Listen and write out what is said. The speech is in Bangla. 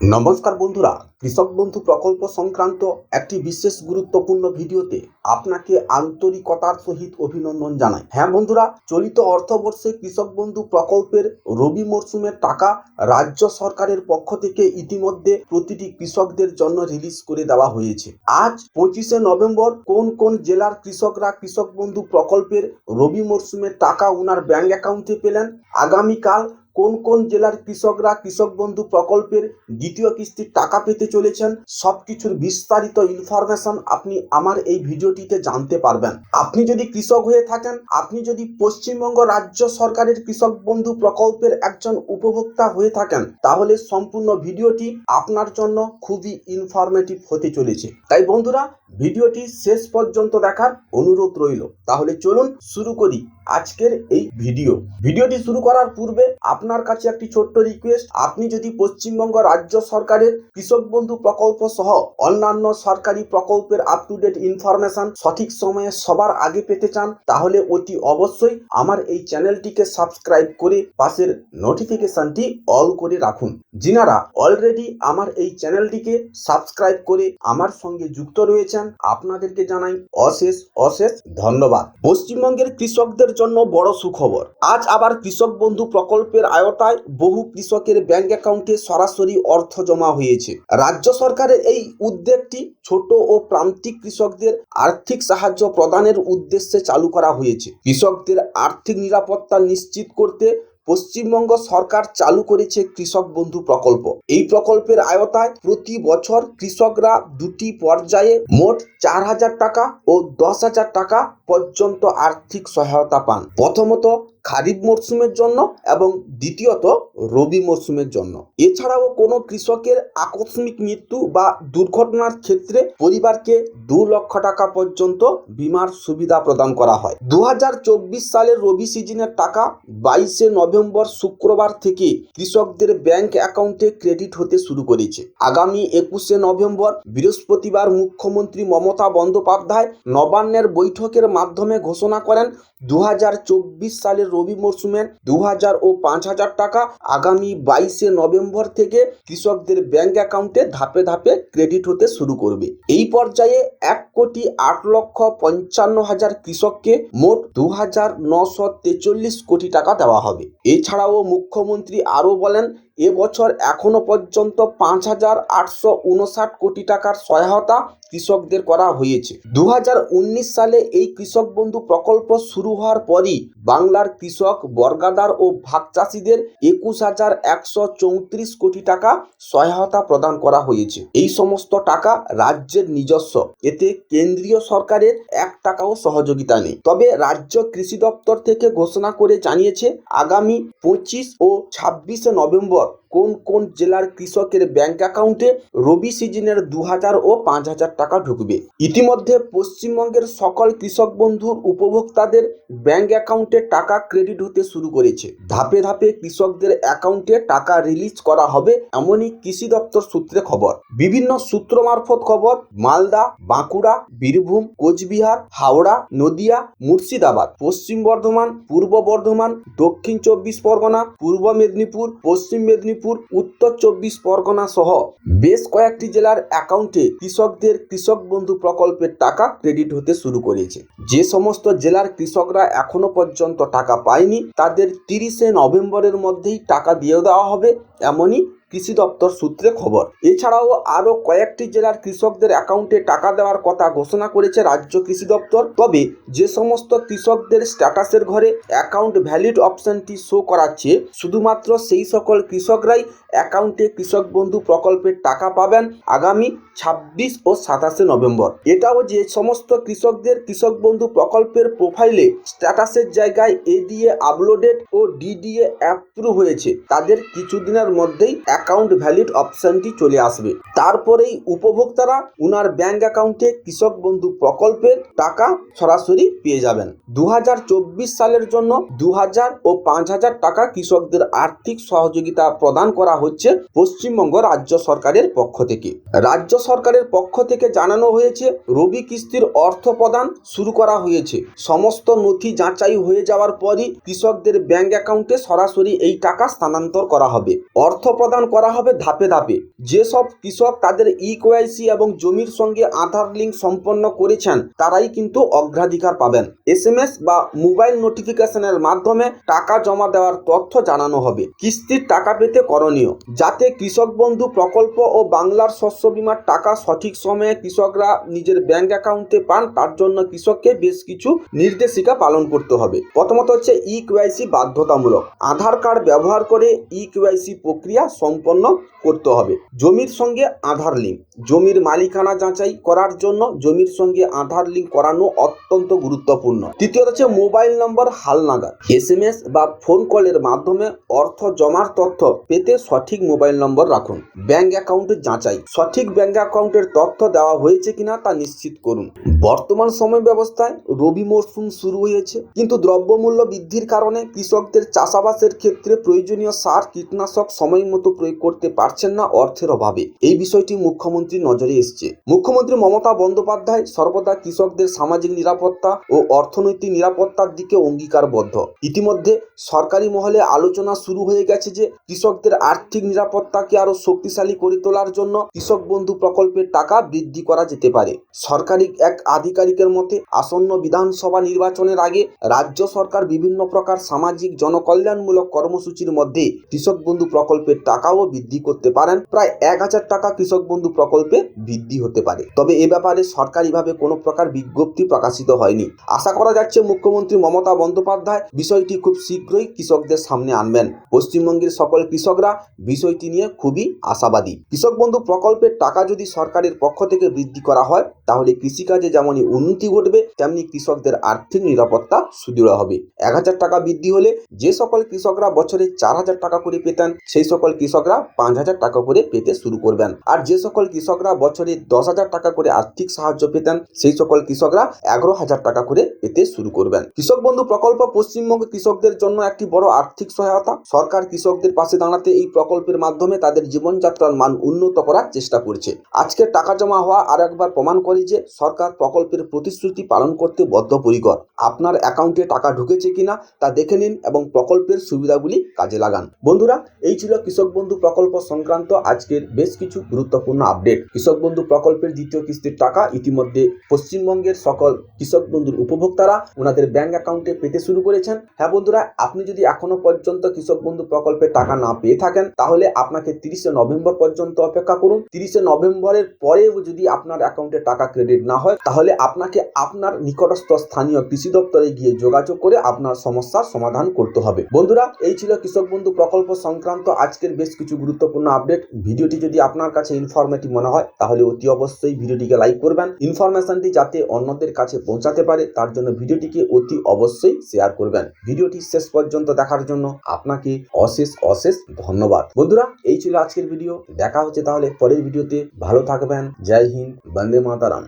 নমস্কার বন্ধুরা, কৃষক বন্ধু প্রকল্প সংক্রান্ত একটি বিশেষ গুরুত্বপূর্ণ ভিডিওতে আপনাকে আন্তরিকতার সহিত অভিনন্দন জানাই। হ্যাঁ বন্ধুরা, চলিত অর্থবর্ষে কৃষক বন্ধু প্রকল্পের রবি মরশুমের টাকা রাজ্য সরকারের পক্ষ থেকে ইতিমধ্যে প্রতিটি কৃষকদের জন্য রিলিজ করে দেওয়া হয়েছে। আজ পঁচিশে নভেম্বর, কোন কোন জেলার কৃষকরা কৃষক বন্ধু প্রকল্পের রবি মরশুমের টাকা ওনার ব্যাংক অ্যাকাউন্টে পেলেন? আগামীকাল কোন কোন জেলার কৃষকরা কৃষক বন্ধু প্রকল্পের দ্বিতীয় কিস্তির টাকা পেতে চলেছেন সবকিছুর বিস্তারিত ইনফরমেশন আপনি আমার এই ভিডিওটিতে জানতে পারবেন। আপনি যদি কৃষক হয়ে থাকেন, আপনি যদি পশ্চিমবঙ্গ রাজ্য সরকারের কৃষক বন্ধু প্রকল্পের একজন উপভোক্তা হয়ে থাকেন, তাহলে সম্পূর্ণ ভিডিওটি আপনার জন্য খুবই ইনফরমেটিভ হতে চলেছে। তাই বন্ধুরা, ভিডিওটি শেষ পর্যন্ত দেখার অনুরোধ রইল। তাহলে চলুন শুরু করি। আজকের এই ভিডিও। ভিডিওটি শুরু করার পূর্বে আপনার কাছে একটি ছোট্ট রিকোয়েস্ট আপনি যদি পশ্চিমবঙ্গ রাজ্য সরকারের কৃষক বন্ধু প্রকল্প সহ অন্যান্য সরকারি প্রকল্পের আপ টু ডেট ইনফরমেশন সঠিক সময়ে সবার আগে পেতে চান, তাহলে অতি অবশ্যই আমার এই চ্যানেলটিকে সাবস্ক্রাইব করে পাশের নোটিফিকেশনটি অল করে রাখুন। যিনারা অলরেডি আমার এই চ্যানেলটিকে সাবস্ক্রাইব করে আমার সঙ্গে যুক্ত রয়েছেন, আপনাদেরকে জানাই অশেষ অশেষ ধন্যবাদ। পশ্চিমবঙ্গের কৃষকদের জন্য বড় সুখবর। আজ আবার কৃষক বন্ধু প্রকল্পের আয়তায় বহু কৃষকের ব্যাংক অ্যাকাউন্টে সরাসরি অর্থ জমা হয়েছে। রাজ্য সরকারের এই উদ্যোগটি ছোট ও প্রান্তিক কৃষকদের আর্থিক সাহায্য প্রদানের উদ্দেশ্যে চালু করা হয়েছে। কৃষকদের আর্থিক নিরাপত্তা নিশ্চিত করতে পশ্চিমবঙ্গ সরকার চালু করেছে কৃষক বন্ধু প্রকল্প। এই প্রকল্পের আয়তায় প্রতি বছর কৃষকরা দুটি পর্যায়ে মোট চার হাজার টাকা ও দশ হাজার টাকা পর্যন্ত আর্থিক সহায়তা পান। প্রথমত খারিফ মরশুমের জন্য এবং দ্বিতীয়ত রবি মরশুমের জন্য। এছাড়াও কোনো কৃষকের আকস্মিক মৃত্যু বা দুর্ঘটনার ক্ষেত্রে পরিবারকে দু লক্ষ টাকা পর্যন্ত বিমার সুবিধা প্রদান করা হয়। দু সালের রবি সিজনের টাকা বাইশে নভেম্বর শুক্রবার থেকে কৃষকদের ব্যাংক অ্যাকাউন্টে ক্রেডিট হতে শুরু করেছে। আগামী একুশে নভেম্বর বৃহস্পতিবার মুখ্যমন্ত্রী মমতা বন্দ্যোপাধ্যায় নবান্নের বৈঠকের মাধ্যমে ঘোষণা করেন দু হাজার চব্বিশ সালের রবি মরশুমে দু হাজার ও পাঁচ হাজার টাকা আগামী বাইশে নভেম্বর থেকে কৃষকদের ব্যাংক অ্যাকাউন্টে ধাপে ধাপে ক্রেডিট হতে শুরু করবে। এই পর্যায়ে এক কোটি আট লক্ষ পঞ্চান্ন হাজার কৃষককে মোট দু হাজার নশো তেচল্লিশ কোটি টাকা দেওয়া হবে। এছাড়াও মুখ্যমন্ত্রী আরও বলেন এবছর এখনও পর্যন্ত পাঁচ হাজার আটশো উনষাট কোটি টাকার সহায়তা কৃষকদের করা হয়েছে। দু হাজার উনিশ সালে এই কৃষক বন্ধু প্রকল্প শুরু হওয়ার পরই বাংলার কৃষক বর্গাদার ও ভাগ চাষিদের একুশ হাজার একশো চৌত্রিশ কোটি টাকা সহায়তা প্রদান করা হয়েছে। এই সমস্ত টাকা রাজ্যের নিজস্ব। এতে কেন্দ্রীয় সরকারের এক টাকাও সহযোগিতা নেই। তবে রাজ্য কৃষি দপ্তর থেকে ঘোষণা করে জানিয়েছে, আগামী পঁচিশ ও ছাব্বিশে নভেম্বর あ。কোন কোন জেলার কৃষকের ব্যাংক অ্যাকাউন্টে রবি সিজনের দু হাজার ও পাঁচ হাজার টাকা ঢুকবে? ইতিমধ্যে পশ্চিমবঙ্গের সকল কৃষক বন্ধুর উপভোক্তাদের ব্যাংক অ্যাকাউন্টে টাকা ক্রেডিট হতে শুরু করেছে। ধাপে ধাপে কৃষকদের অ্যাকাউন্টে টাকা রিলিজ করা হবে এমনই কৃষি দপ্তর সূত্রে খবর। বিভিন্ন সূত্র মারফত খবর, মালদা, বাঁকুড়া, বীরভূম, কোচবিহার, হাওড়া, নদিয়া, মুর্শিদাবাদ, পশ্চিম বর্ধমান, পূর্ব বর্ধমান, দক্ষিণ চব্বিশ পরগনা, পূর্ব মেদিনীপুর, পশ্চিম মেদিনীপুর উত্তর চব্বিশ পরগনা সহ বেশ কয়েকটি জেলার অ্যাকাউন্টে কৃষকদের কৃষক বন্ধু প্রকল্পের টাকা ক্রেডিট হতে শুরু করেছে। যে সমস্ত জেলার কৃষকরা এখনও পর্যন্ত টাকা পায়নি, তাদের তিরিশে নভেম্বরের মধ্যেই টাকা দিয়ে দেওয়া হবে, এমনই কৃষি দপ্তর সূত্রে খবর। এছাড়াও আরও কয়েকটি জেলার কৃষকদের অ্যাকাউন্টে টাকা দেওয়ার কথা ঘোষণা করেছে রাজ্য কৃষি দপ্তর। তবে যে সমস্ত কৃষকদের স্ট্যাটাসের ঘরে অ্যাকাউন্ট ভ্যালিড অপশনটি শো করাচ্ছে, শুধুমাত্র সেই সকল কৃষকরাই অ্যাকাউন্টে কৃষক বন্ধু প্রকল্পের টাকা পাবেন আগামী ছাব্বিশ ও সাতাশে নভেম্বর। এটাও যে সমস্ত কৃষকদের কৃষক বন্ধু প্রকল্পের প্রোফাইলে স্ট্যাটাসের জায়গায় এডিএ আপলোডেড ও ডিডিএ অ্যাপ্রুভ হয়েছে, তাদের কিছুদিনের মধ্যেই অ্যাকাউন্ট ভ্যালিড অপশনটি চলে আসবে। তারপরেই উপভোক্তারা উনার ব্যাংক অ্যাকাউন্টে কৃষক বন্ধু প্রকল্পের টাকা সরাসরি পেয়ে যাবেন। দু হাজার চব্বিশ সালের জন্য দু হাজার ও পাঁচ হাজার টাকা কৃষকদের আর্থিক সহযোগিতা প্রদান করা হচ্ছে পশ্চিমবঙ্গ রাজ্য সরকারের পক্ষ থেকে। রাজ্য সরকারের পক্ষ থেকে জানানো হয়েছে, রবি কিস্তির অর্থ প্রদান শুরু করা হয়েছে। সমস্ত নথি যাচাই হয়ে যাওয়ার পরই কৃষকদের ব্যাংক অ্যাকাউন্টে সরাসরি এই টাকা স্থানান্তর করা হবে। অর্থ প্রদান করা হবে ধাপে ধাপে। যেসব কৃষক তাদের ই কেওয়াইসি এবং জমির সঙ্গে আধার লিঙ্ক সম্পন্ন করেছেন, তারাই কিন্তু অগ্রাধিকার পাবেন। এসএমএস বা মোবাইল নোটিফিকেশনের মাধ্যমে টাকা জমা দেওয়ার তথ্য জানানো হবে। কিস্তির টাকা পেতে করণীয়, যাতে কৃষক বন্ধু প্রকল্প ও বাংলার শস্য বীমার টাকা সঠিক সময়ে কৃষকরা নিজের ব্যাংক অ্যাকাউন্টে পান, তার জন্য কৃষককে বেশ কিছু নির্দেশিকা পালন করতে হবে। প্রথমত হচ্ছে ই কেওয়াইসি বাধ্যতামূলক। আধার কার্ড ব্যবহার করে ই কেওয়াইসি প্রক্রিয়া সম্পন্ন করতে হবে। জমির সঙ্গে আধার লিঙ্ক জমির মালিকানা যাচাই করার জন্য জমির সঙ্গে আধার লিঙ্ক করানো অত্যন্ত গুরুত্বপূর্ণ। তৃতীয়ত হচ্ছে মোবাইল নম্বর হালনাগাদ। এস এম এস বা ফোন কলের মাধ্যমে অর্থ জমার তথ্য পেতে সঠিক মোবাইল নম্বর রাখুন। ব্যাংক অ্যাকাউন্টের যাচাই। সঠিক ব্যাংক অ্যাকাউন্টের তথ্য দেওয়া হয়েছে কিনা তা নিশ্চিত করুন। বর্তমান সময় ব্যবস্থায় রবি মরশুম শুরু হয়েছে। কিন্তু দ্রব্যমূল্য বৃদ্ধির কারণে কৃষকদের চাষাবাসের ক্ষেত্রে প্রয়োজনীয় সার, কীটনাশক সময় মতো প্রয়োগ করতে পারছেন না অর্থের অভাবে। এই বিষয়টি মুখ্যমন্ত্রীর নজরে এসছে। মুখ্যমন্ত্রী মমতা বন্দ্যোপাধ্যায় সর্বদা কৃষকদের সামাজিক নিরাপত্তা ও অর্থনৈতিক নিরাপত্তার দিকে অঙ্গীকারবদ্ধ। ইতিমধ্যে সরকারি মহলে আলোচনা শুরু হয়ে গেছে যে, কৃষকদের আর্থিক নিরাপত্তাকে আরও শক্তিশালী করে তোলার জন্য কৃষক বন্ধু প্রকল্পের টাকা বৃদ্ধি করা যেতে পারে। সরকারি এক আধিকারিকের মতে, আসন্ন বিধানসভা নির্বাচনের আগে রাজ্য সরকার বিভিন্ন প্রকার সামাজিক জনকল্যাণমূলক কর্মসূচির মধ্যে কৃষক বন্ধু প্রকল্পের টাকাও বৃদ্ধি করতে পারেন। প্রায় এক হাজার টাকা কৃষক বন্ধু প্রকল্পে বৃদ্ধি হতে পারে। তবে এ ব্যাপারে সরকারিভাবে কোনো প্রকার বিজ্ঞপ্তি প্রকাশিত হয়নি। আশা করা যাচ্ছে মুখ্যমন্ত্রী মমতা বন্দ্যোপাধ্যায় বিষয়টি খুব শীঘ্রই কৃষকদের সামনে আনবেন। পশ্চিমবঙ্গের সকল কৃষকরা বিষয়টি নিয়ে খুবই আশাবাদী। কৃষক বন্ধু প্রকল্পের টাকা যদি সরকারের পক্ষ থেকে বৃদ্ধি করা হয়, তাহলে কৃষিকাজে যেমনই উন্নতি ঘটবে, তেমনি কৃষকদের আর্থিক নিরাপত্তা সুদৃঢ় হবে। এক হাজার টাকা বৃদ্ধি হলে যে সকল কৃষকরা বছরে চার হাজার টাকা করে পেতেন, সেই সকল কৃষকরা পাঁচ হাজার টাকা করে পেতে শুরু করবেন। আর যে সকল কৃষকরা বছরে দশ হাজার টাকা করে আর্থিক সাহায্য পেতেন, সেই সকল কৃষকরা এগারো হাজার টাকা করে পেতে শুরু করবেন। কৃষক বন্ধু, প্রকল্প পশ্চিমবঙ্গের কৃষকদের জন্য একটি বড় আর্থিক সহায়তা। সরকার কৃষকদের পাশে দাঁড়াতে এই প্রকল্পের মাধ্যমে তাদের জীবনযাত্রার মান উন্নত করার চেষ্টা করছে। আজকে টাকা জমা হওয়া আর একবার প্রমাণ করে যে সরকার প্রকল্পের প্রতিশ্রুতি পালন করতে বদ্ধপরিকর। আপনার অ্যাকাউন্টে টাকা ঢুকেছে কিনা তা দেখে নিন এবং প্রকল্পের সুবিধাগুলি কাজে লাগান। বন্ধুরা, এই ছিল কৃষক বন্ধু প্রকল্প সংক্রান্ত আজকের বেশ কিছু গুরুত্বপূর্ণ আপডেট। কৃষক বন্ধু প্রকল্পের দ্বিতীয় কিস্তির টাকা ইতিমধ্যে পশ্চিমবঙ্গের সকল কৃষক বন্ধুর উপভোক্তারা ওনাদের ব্যাংক অ্যাকাউন্টে পেতে শুরু করেছেন। হ্যাঁ বন্ধুরা, আপনি যদি এখনও পর্যন্ত কৃষক বন্ধু প্রকল্পের টাকা না পেয়ে থাকেন, তাহলে আপনাকে তিরিশে নভেম্বর পর্যন্ত অপেক্ষা করুন। তিরিশে নভেম্বরের পরেও যদি আপনার অ্যাকাউন্টে টাকা ক্রেডিট না হয়, তাহলে আপনাকে আপনার নিকটস্থ স্থানীয় কৃষি দপ্তরে গিয়ে যোগাযোগ করে আপনার সমস্যার সমাধান করতে হবে। বন্ধুরা, এই ছিল কৃষক বন্ধু প্রকল্প সংক্রান্ত আজকের বেশ কিছু গুরুত্বপূর্ণ আপডেট ভিডিওটি যদি আপনার কাছে ইনফরমেটিভ মনে হয়, তাহলে অতি অবশ্যই ভিডিওটিকে লাইক করবেন। ইনফরমেশনটি যাতে অন্যদের কাছে পৌঁছাতে পারে, তার জন্য ভিডিওটিকে অতি অবশ্যই শেয়ার করবেন। ভিডিওটি শেষ পর্যন্ত দেখার জন্য আপনাকে অশেষ অশেষ ধন্যবাদ। বন্ধুরা, এই ছিল আজকের ভিডিও দেখা হচ্ছে তাহলে পরের ভিডিওতে ভালো থাকবেন। জয় হিন্দ। বন্দে মাতারাম।